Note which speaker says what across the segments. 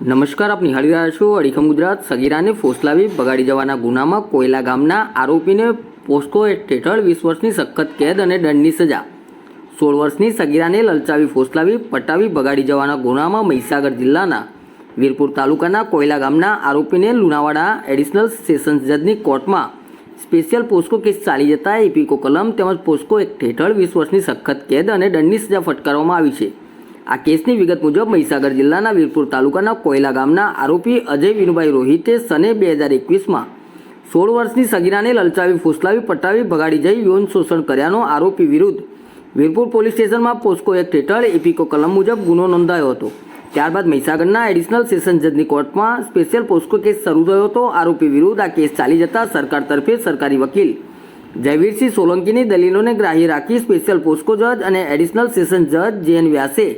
Speaker 1: નમસ્કાર, આપ નિહાળી રહ્યા છો અડીખમ ગુજરાત. સગીરાને ફોસલાવી બગાડી જવાના ગુનામાં કોયલા ગામના આરોપીને પોસ્કો એક્ટ હેઠળ વીસ વર્ષની સખત કેદ અને દંડની સજા. સોળ વર્ષની સગીરાને લલચાવી, ફોસલાવી, પટાવી બગાડી જવાના ગુનામાં મહીસાગર જિલ્લાના વીરપુર તાલુકાના કોયલા ગામના આરોપીને લુણાવાડા એડિશનલ સેશન્સ જજની કોર્ટમાં સ્પેશિયલ પોસ્કો કેસ ચાલી જતા ઇપીકો કલમ તેમજ પોસ્કો એક્ટ હેઠળ વીસ વર્ષની સખત કેદ અને દંડની સજા ફટકારવામાં આવી છે. આ કેસની વિગત મુજબ મહીસાગર જિલ્લાના વીરપુર તાલુકાના કોયલા ગામના આરોપી અજય વિનુભાઈ રોહિતે સને બે હજાર એકવીસમાં સોળ વર્ષની સગીરાને લલચાવી, ફૂસલાવી, પટાવી, ભગાડી જઈ યૌન શોષણ કર્યાનો આરોપી વિરુદ્ધ વીરપુર પોલીસ સ્ટેશનમાં પોસ્કો એક્ટ હેઠળ એપીકો કલમ મુજબ ગુનો નોંધાયો હતો. ત્યારબાદ મહીસાગરના એડિશનલ સેશન જજની કોર્ટમાં સ્પેશિયલ પોસ્કો કેસ શરૂ થયો હતો. આરોપી વિરુદ્ધ આ કેસ ચાલી જતા સરકાર તરફે સરકારી વકીલ જયવીરસિંહ સોલંકીની દલીલોને ગ્રાહ્ય રાખી સ્પેશિયલ પોસ્કો જજ અને એડિશનલ સેશન જજ જે એન વ્યાસે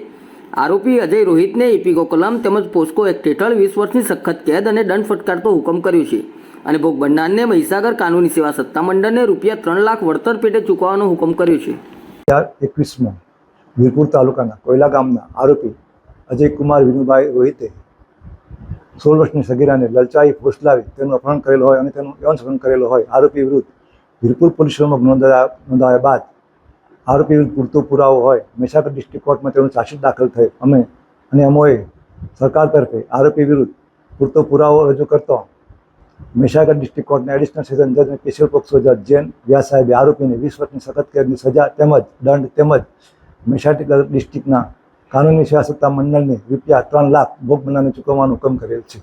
Speaker 1: આરોપી અજય રોહિતને ઇપીકો કલમ તેમજ પોસ્કો એક્ટ હેઠળ વીસ વર્ષની સખત કેદ અને દંડ ફટકારતો હુકમ કર્યો છે. અને ભોગ બનનારને મહીસાગર કાનૂની સેવા સત્તામંડળને રૂપિયા ત્રણ લાખ વળતર પેટે ચૂકવવાનો હુકમ કર્યો છે.
Speaker 2: હજાર એકવીસમાં વીરપુર તાલુકાના કોયલા ગામના આરોપી અજય કુમાર વિનુભાઈ રોહિતે સોળ વર્ષની સગીરાને લલચાઈ ફોસલાવી તેનું અપહરણ કરેલું હોય અને તેનું યૌન શોષણ કરેલું હોય. આરોપી વિરુદ્ધ વીરપુર પોલીસ સ્ટેશનમાં ગુનો નોંધાયા બાદ આરોપી વિરુદ્ધ પૂરતો પુરાવો હોય, મહીસાગર ડિસ્ટ્રિક્ટ કોર્ટમાં તેનું ચાર્જશીટ દાખલ થયું. અમે અને અમોએ સરકાર તરફે આરોપી વિરુદ્ધ પૂરતો પુરાવો રજૂ કરતો. મહીસાગર ડિસ્ટ્રિક્ટ કોર્ટના એડિશનલ સેશન જજ અને સ્પેશિયલ પોક્સો જજ જૈન વ્યાસ સાહેબે આરોપીને વીસ વર્ષની સખત કેદની સજા તેમજ દંડ તેમજ મહીસાગર ડિસ્ટ્રિક્ટના કાનૂની સેવા સત્તા મંડળને રૂપિયા ત્રણ લાખ ભોગ બનાવને ચૂકવવાનું હુકમ કરેલ છે.